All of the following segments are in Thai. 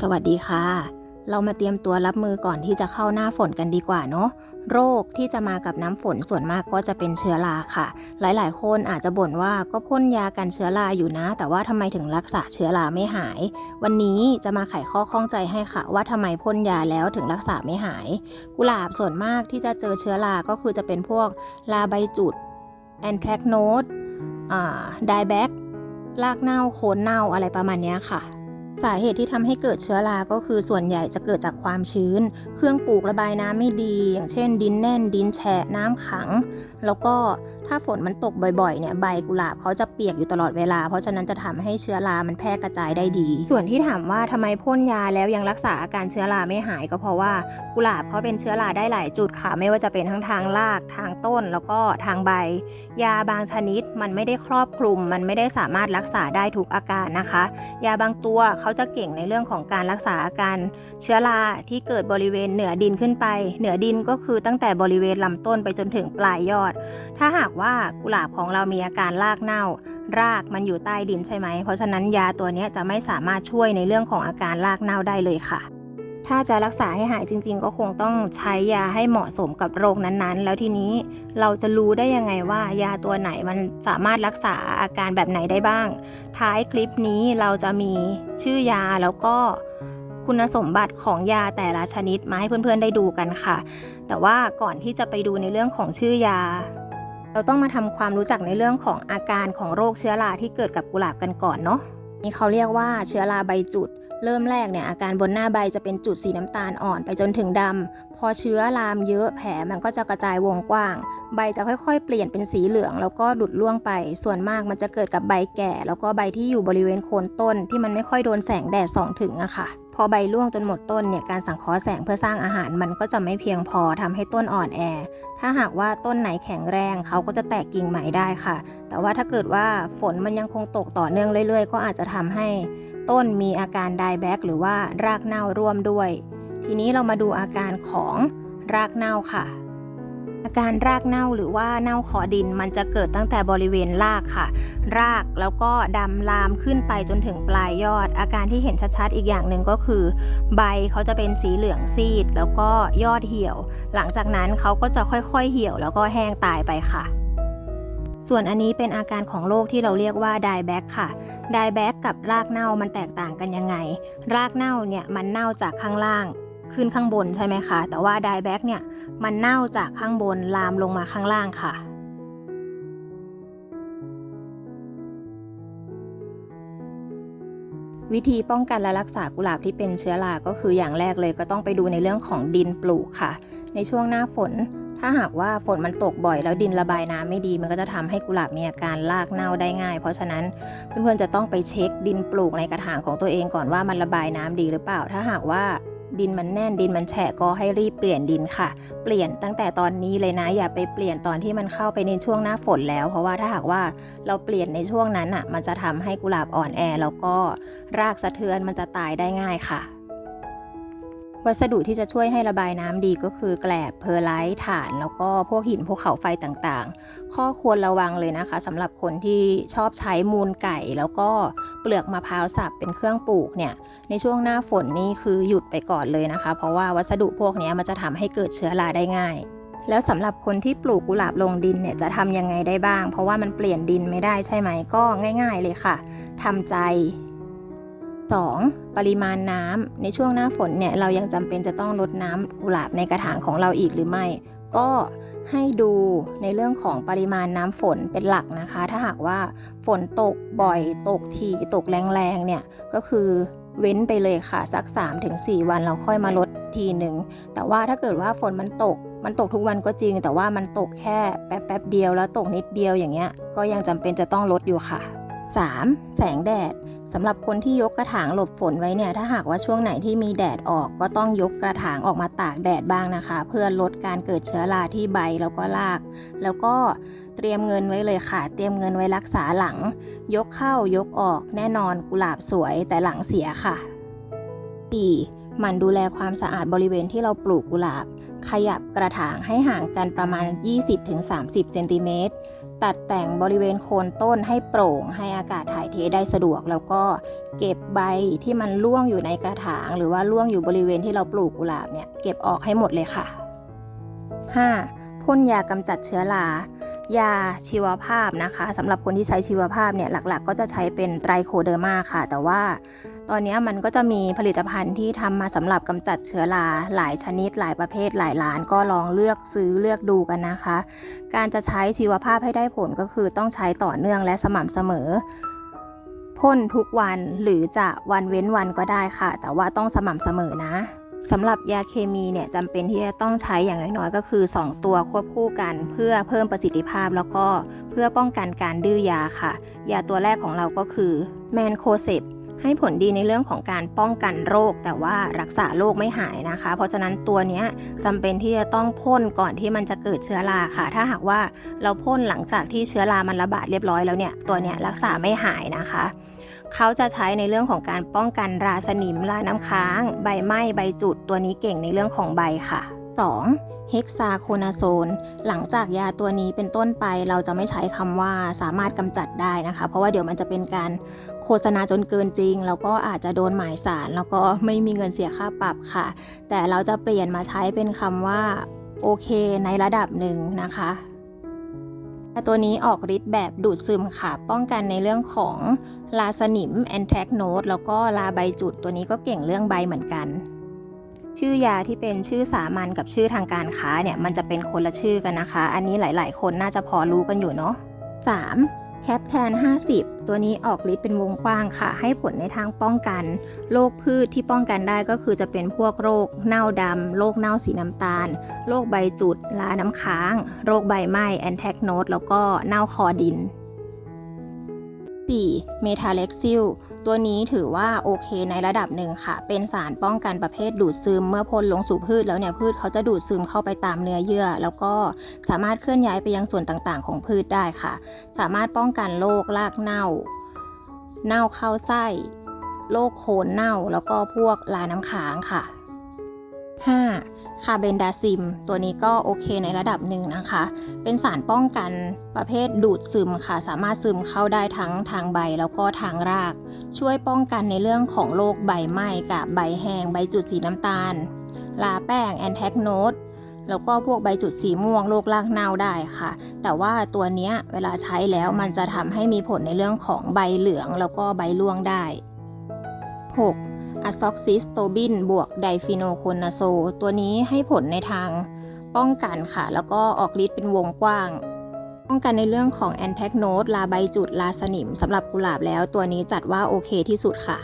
สวัสดีค่ะ เรามาเตรียมตัวรับมือก่อนที่จะเข้าหน้าฝนกันดีกว่าเนาะโรคที่จะมากับน้ำฝนส่วนมากก็จะเป็นเชื้อราค่ะ หลายๆ คนอาจจะบ่นว่าก็พ่นยากันเชื้อราอยู่นะ แต่ว่าทำไมถึงรักษาเชื้อราไม่หาย วันนี้จะมาไขข้อข้องใจให้ค่ะ ว่าทำไมพ่นยาแล้วถึงรักษาไม่หาย กุหลาบส่วนมากที่จะเจอเชื้อราก็คือจะเป็นพวกลาใบจุดแอนแทรกโนดไดแบ็กรากเน่าโคนเน่าอะไรประมาณนี้ค่ะ สาเหตุที่ทำให้เกิดเชื้อราก็คือส่วนใหญ่จะเกิดจากความชื้น เครื่องปลูกระบายน้ำไม่ดี อย่างเช่น ดินแน่นดินแฉะน้ำขัง แล้วก็ถ้าฝนมันตกบ่อยๆเนี่ยใบกุหลาบเขาจะเปียกอยู่ตลอดเวลา เพราะฉะนั้นจะทำให้เชื้อรา มันแพร่กระจายได้ดี ส่วนที่ถามว่าทำไมพ่นยาแล้วยังรักษาอาการเชื้อราไม่หายก็เพราะว่ากุหลาบเขาเป็นเชื้อราได้หลายจุดค่ะ ไม่ว่าจะเป็นทั้งทางรากทางต้น แล้วก็ทางใบ ยาบางชนิดมันไม่ได้ครอบคลุม มันไม่ได้สามารถรักษาได้ทุกอาการนะคะ ยาบางตัวเขาจะเก่งในเรื่องของการรักษาอาการเชื้อราที่เกิดบริเวณเหนือดินขึ้นไป เหนือดินก็คือตั้งแต่บริเวณลำต้นไปจนถึงปลายยอดถ้าหากว่ากุหลาบของเรามีอาการรากเน่า รากมันอยู่ใต้ดินใช่ไหม เพราะฉะนั้นยาตัวนี้จะไม่สามารถช่วยในเรื่องของอาการรากเน่าได้เลยค่ะ ถ้าจะรักษาให้หายจริง ๆ ก็คงต้องใช้ยาให้เหมาะสมกับโรคนั้นๆ แล้วทีนี้เราจะรู้ได้ยังไงว่ายาตัวไหนมันสามารถรักษาอาการแบบไหนได้บ้าง ท้ายคลิปนี้เราจะมีชื่อยาแล้วก็คุณสมบัติของยาแต่ละชนิดมาให้เพื่อนๆได้ดูกันค่ะ แต่ว่าก่อนที่จะไปดูในเรื่องของชื่อยา เราต้องมาทำความรู้จักในเรื่องของอาการของโรคเชื้อราที่เกิดกับกุหลาบกันก่อนเนาะนี่เขาเรียกว่าเชื้อราใบจุด เริ่มแรกเนี่ยอาการบนหน้าใบจะเป็นจุดสีน้ำตาลอ่อนไปจนถึงดำพอเชื้อลามเยอะแผลมันก็จะกระจายวงกว้าง ใบจะค่อยๆ เปลี่ยนเป็นสีเหลือง แล้วก็หลุดล่วงไป ส่วนมากมันจะเกิดกับใบแก่ แล้วก็ใบที่อยู่บริเวณโคนต้นที่มันไม่ค่อยโดนแสงแดดส่องถึงอะค่ะ พอใบร่วงจนหมดต้นเนี่ยการสังเคราะห์แสงเพื่อสร้างอาหารมันก็จะไม่เพียงพอทำให้ต้นอ่อนแอ ถ้าหากว่าต้นไหนแข็งแรงเขาก็จะแตกกิ่งใหม่ได้ค่ะ แต่ว่าถ้าเกิดว่าฝนมันยังคงตกต่อเนื่องเรื่อยๆ ก็อาจจะทำให้ต้นมีอาการไดแบ็กหรือว่ารากเน่าร่วมด้วย ทีนี้เรามาดูอาการของรากเน่าค่ะ การรากเน่าหรือว่าเน่าขอดินมันจะเกิดตั้งแต่บริเวณรากค่ะ รากแล้วก็ดำลามขึ้นไปจนถึงปลายยอด อาการที่เห็นชัดๆอีกอย่างหนึ่งก็คือ ใบเขาจะเป็นสีเหลืองซีด แล้วก็ยอดเหี่ยว หลังจากนั้นเขาก็จะค่อยๆเหี่ยว แล้วก็แห้งตายไปค่ะส่วนอันนี้เป็นอาการของโรคที่เราเรียกว่าไดแบ็กค่ะไดแบ็กกับรากเน่ามันแตกต่างกันยังไง รากเน่าเนี่ยมันเน่าจากข้างล่าง ขึ้นข้างบนใช่ไหมคะ แต่ว่าไดแบ็กเนี่ยมันเน่าจากข้างบนลามลงมาข้างล่างค่ะ วิธีป้องกันและรักษากุหลาบที่เป็นเชื้อรา ก็คืออย่างแรกเลยก็ต้องไปดูในเรื่องของดินปลูกค่ะ ในช่วงหน้าฝน ถ้าหากว่าฝนมันตกบ่อยแล้วดินระบายน้ำไม่ดี มันก็จะทำให้กุหลาบมีอาการรากเน่าได้ง่าย เพราะฉะนั้นเพื่อนๆจะต้องไปเช็คดินปลูกในกระถางของตัวเองก่อนว่ามันระบายน้ำดีหรือเปล่า ถ้าหากว่า ดินมันแน่นดินมันแฉะก็ให้รีบเปลี่ยนดินค่ะ เปลี่ยนตั้งแต่ตอนนี้เลยนะ อย่าไปเปลี่ยนตอนที่มันเข้าไปในช่วงหน้าฝนแล้ว เพราะว่าถ้าหากว่าเราเปลี่ยนในช่วงนั้นอะ มันจะทำให้กุหลาบอ่อนแอแล้วก็รากสะเทือนมันจะตายได้ง่ายค่ะ วัสดุที่จะช่วยให้ระบายน้ำดีก็คือแกลบเพอร์ไลท์ถ่าน แล้วก็พวกหินภูเขาไฟต่างๆ ข้อควรระวังเลยนะคะสำหรับคนที่ชอบใช้มูลไก่ แล้วก็เปลือกมะพร้าวสับเป็นเครื่องปลูกเนี่ยในช่วงหน้าฝนนี่คือหยุดไปก่อนเลยนะคะ เพราะว่าวัสดุพวกนี้มันจะทำให้เกิดเชื้อราได้ง่ายแล้วสำหรับคนที่ปลูกกุหลาบลงดินเนี่ยจะทำยังไงได้บ้าง เพราะว่ามันเปลี่ยนดินไม่ได้ใช่ไหมก็ง่าย ๆ เลยค่ะทำใจ 2. ปริมาณน้ำในช่วงหน้าฝนเนี่ยเรายังจำเป็นจะต้องลดน้ำกุหลาบในกระถางของเราอีกหรือไม่ ก็ให้ดูในเรื่องของปริมาณน้ำฝนเป็นหลักนะคะ ถ้าหากว่าฝนตกบ่อยตกทีตกแรงๆเนี่ยก็คือเว้นไปเลยค่ะสัก 3-4 วันเราค่อยมาลดทีหนึ่งแต่ว่าถ้าเกิดว่าฝนมันตก มันตกทุกวันก็จริง แต่ว่ามันตกแค่แป๊บๆเดียวแล้วตกนิดเดียวอย่างเงี้ย ก็ยังจำเป็นจะต้องลดอยู่ค่ะ 3. แสงแดด สำหรับคนที่ยกกระถางหลบฝนไว้เนี่ย ถ้าหากว่าช่วงไหนที่มีแดดออกก็ต้องยกกระถางออกมาตากแดดบ้างนะคะ เพื่อลดการเกิดเชื้อราที่ใบแล้วก็ราก แล้วก็เตรียมเงินไว้เลยค่ะ เตรียมเงินไว้รักษาหลัง ยกเข้ายกออกแน่นอนกุหลาบสวยแต่หลังเสียค่ะ 4. หมันดูแลความสะอาดบริเวณที่เราปลูกกุหลาบ ขยับกระถางให้ห่างกันประมาณ 20-30เซนติเมตร ตัดแต่งบริเวณโคนต้นให้โปร่ง ให้อากาศถ่ายเทได้สะดวก แล้วก็เก็บใบที่มันร่วงอยู่ในกระถาง หรือว่าร่วงอยู่บริเวณที่เราปลูกกุหลาบเนี่ยเก็บออกให้หมดเลยค่ะ 5. พ่นยากำจัดเชื้อรา ยาชีวภาพนะคะสำหรับคนที่ใช้ชีวภาพเนี่ยหลักๆ ก็จะใช้เป็นไตรโคเดอร์มาค่ะ แต่ว่าตอนนี้มันก็จะมีผลิตภัณฑ์ที่ทำมาสำหรับกำจัดเชื้อราหลายชนิดหลายประเภทหลายร้านก็ลองเลือกซื้อเลือกดูกันนะคะ การจะใช้ชีวภาพให้ได้ผลก็คือต้องใช้ต่อเนื่องและสม่ำเสมอพ่นทุกวันหรือจะวันเว้นวันก็ได้ค่ะ แต่ว่าต้องสม่ำเสมอนะ สำหรับยาเคมีเนี่ยจำเป็นที่จะต้องใช้อย่างน้อยๆ ก็คือ 2 ตัวควบคู่กันเพื่อเพิ่มประสิทธิภาพแล้วก็เพื่อป้องกันการดื้อยาค่ะ ยาตัวแรกของเราก็คือแมนโคเซปให้ผลดีในเรื่องของการป้องกันโรค แต่ว่ารักษาโรคไม่หายนะคะ เพราะฉะนั้นตัวนี้จำเป็นที่จะต้องพ่นก่อนที่มันจะเกิดเชื้อราค่ะ ถ้าหากว่าเราพ่นหลังจากที่เชื้อรามันระบาดเรียบร้อยแล้วเนี่ยตัวนี้รักษาไม่หายนะคะ เขาจะใช้ในเรื่องของการป้องกันราสนิมราน้ำค้าง ใบไหม้ใบจุดตัวนี้เก่งในเรื่องของใบค่ะ 2. เฮกซาโคนาโซน หลังจากยาตัวนี้เป็นต้นไปเราจะไม่ใช้คำว่าสามารถกำจัดได้นะคะ เพราะว่าเดี๋ยวมันจะเป็นการโฆษณาจนเกินจริง แล้วก็อาจจะโดนหมายสารแล้วก็ไม่มีเงินเสียค่าปรับค่ะ แต่เราจะเปลี่ยนมาใช้เป็นคำว่าโอเคในระดับหนึ่งนะคะ ต่ตัวนี้ออกฤทธิ์แบบดูดซึมค่ะ ป้องกันในเรื่องของลาสนิมแอนแทรกโนดแล้วก็ลาใบจุด ตัวนี้ก็เก่งเรื่องใบเหมือนกัน ชื่อยาที่เป็นชื่อสามัญกับชื่อทางการค้าเนี่ยมันจะเป็นคนละชื่อกันนะคะ อันนี้หลาย ๆ คนน่าจะพอรู้กันอยู่เนาะ 3. แคปแทน 50 ตัวนี้ออกฤทธิ์เป็นวงกว้างค่ะ ให้ผลในทางป้องกัน โรคพืชที่ป้องกันได้ก็คือจะเป็นพวกโรคเน่าดำ โรคเน่าสีน้ำตาล โรคใบจุด ลาน้ำค้าง โรคใบไหม้แอนแทกโนดแล้วก็เน่าคอดิน 4. เมทาเล็กซิล ตัวนี้ถือว่าโอเคในระดับหนึ่งค่ะ เป็นสารป้องกันประเภทดูดซึม เมื่อพ่นลงสู่พืชแล้วเนี่ยพืชเขาจะดูดซึมเข้าไปตามเนื้อเยื่อ แล้วก็สามารถเคลื่อนย้ายไปยังส่วนต่างๆ ของพืชได้ค่ะ สามารถป้องกันโรครากเน่า เน่าเข้าไส้โรคโคนเน่า แล้วก็พวกลาน้ำค้างค่ะ 5. คาเบนดาซิม ตัวนี้ก็โอเคในระดับหนึ่งนะคะ เป็นสารป้องกันประเภทดูดซึมค่ะ สามารถซึมเข้าได้ทั้งทางใบแล้วก็ทางราก ช่วยป้องกันในเรื่องของโรคใบไหม้กับใบแห้งใบจุดสีน้ำตาล ลาแป้งแอนแทกโนดแล้วก็พวกใบจุดสีม่วงโรครากเน่าได้ค่ะ แต่ว่าตัวนี้เวลาใช้แล้วมันจะทำให้มีผลในเรื่องของใบเหลืองแล้วก็ใบร่วงได้ 6. อะซอกซิสโตบินบวกไดฟิโนโคนาโซ ตัวนี้ให้ผลในทางป้องกันค่ะ แล้วก็ออกฤทธิ์เป็นวงกว้าง ป้องกันในเรื่องของแอนแทกโนดลาใบจุดลาสนิมสำหรับกุหลาบแล้วตัวนี้จัดว่าโอเคที่สุดค่ะ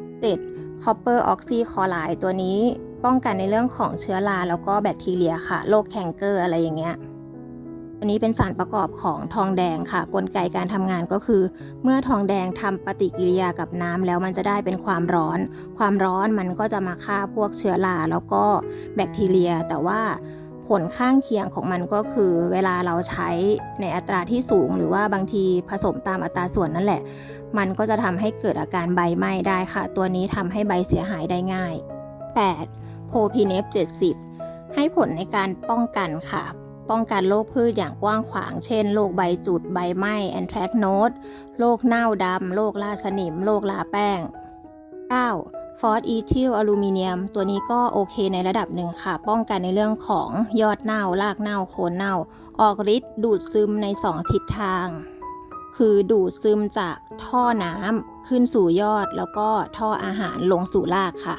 7. คอปเปอร์ออกซีคอไลตัวนี้ป้องกันในเรื่องของเชื้อราแล้วก็แบคทีเรียค่ะโรคแคนเกอร์อะไรอย่างเงี้ยันนี้เป็นสารประกอบของทองแดงค่ะ กลไกการทำงานก็คือ เมื่อทองแดงทำปฏิกิริยากับน้ำแล้วมันจะได้เป็นความร้อน ความร้อนมันก็จะมาฆ่าพวกเชื้อราแล้วก็แบคทีเรีย แต่ว่าผลข้างเคียงของมันก็คือ เวลาเราใช้ในอัตราที่สูง หรือว่าบางทีผสมตามอัตราส่วนนั่นแหละ มันก็จะทำให้เกิดอาการใบไหม้ได้ค่ะ ตัวนี้ทำให้ใบเสียหายได้ง่าย 8. โพพีเนฟ70 ให้ผลในการป้องกันค่ะ ป้องกันโรคพืชอย่างกว้างขวาง เช่น โรคใบจุดใบไหม้แอนแทรกโนดโรคเน่าดำ โรคลาสนิม โรคลาแป้ง 9. ฟอสอีทิลอลูมิเนียม ตัวนี้ก็โอเคในระดับหนึ่งค่ะ ป้องกันในเรื่องของยอดเน่า รากเน่า โคนเน่า ออกฤทธิ์ดูดซึมใน 2 ทิศทาง คือดูดซึมจากท่อน้ำขึ้นสู่ยอดแล้วก็ท่ออาหารลงสู่รากค่ะ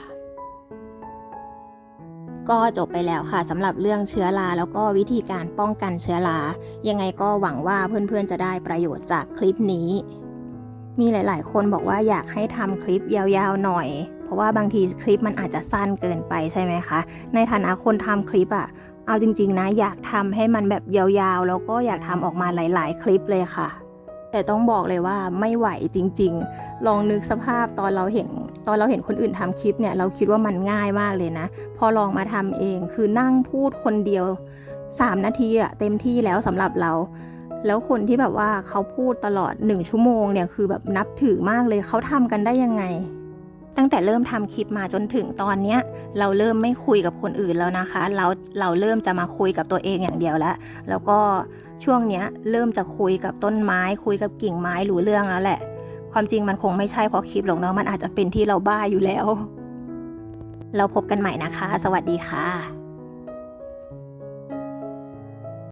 ก็จบไปแล้วค่ะสำหรับเรื่องเชื้อราแล้วก็วิธีการป้องกันเชื้อรายังไงก็หวังว่าเพื่อนๆจะได้ประโยชน์จากคลิปนี้ มีหลาย ๆ คนบอกว่าอยากให้ทำคลิปยาวๆหน่อย เพราะว่าบางทีคลิปมันอาจจะสั้นเกินไปใช่ไหมคะ ในฐานะคนทำคลิปอะเอาจริง ๆ นะอยากทำให้มันแบบยาวๆ แล้วก็อยากทำออกมาหลาย ๆ คลิปเลยค่ะ แต่ต้องบอกเลยว่าไม่ไหวจริง ๆ ลองนึกสภาพตอนเราเห็น ตอนเราเห็นคนอื่นทำคลิปเนี่ยเราคิดว่ามันง่ายมากเลยนะ พอลองมาทำเองคือนั่งพูดคนเดียว 3 นาทีอะเต็มที่แล้วสำหรับเรา แล้วคนที่แบบว่าเขาพูดตลอด 1 ชั่วโมงเนี่ยคือแบบนับถือมากเลยเขาทำกันได้ยังไง ตั้งแต่เริ่มทำคลิปมาจนถึงตอนเนี้ยเราเริ่มไม่คุยกับคนอื่นแล้วนะคะ เราเราเริ่มจะมาคุยกับตัวเองอย่างเดียวแล้วแล้วก็ช่วงเนี้ยเริ่มจะคุยกับต้นไม้ คุยกับกิ่งไม้รู้เรื่องแล้วแหละ ความจริงมันคงไม่ใช่เพราะคลิปหรอกเนาะมันอาจจะเป็นที่เราบ้าอยู่แล้ว เราพบกันใหม่นะคะ สวัสดีค่ะ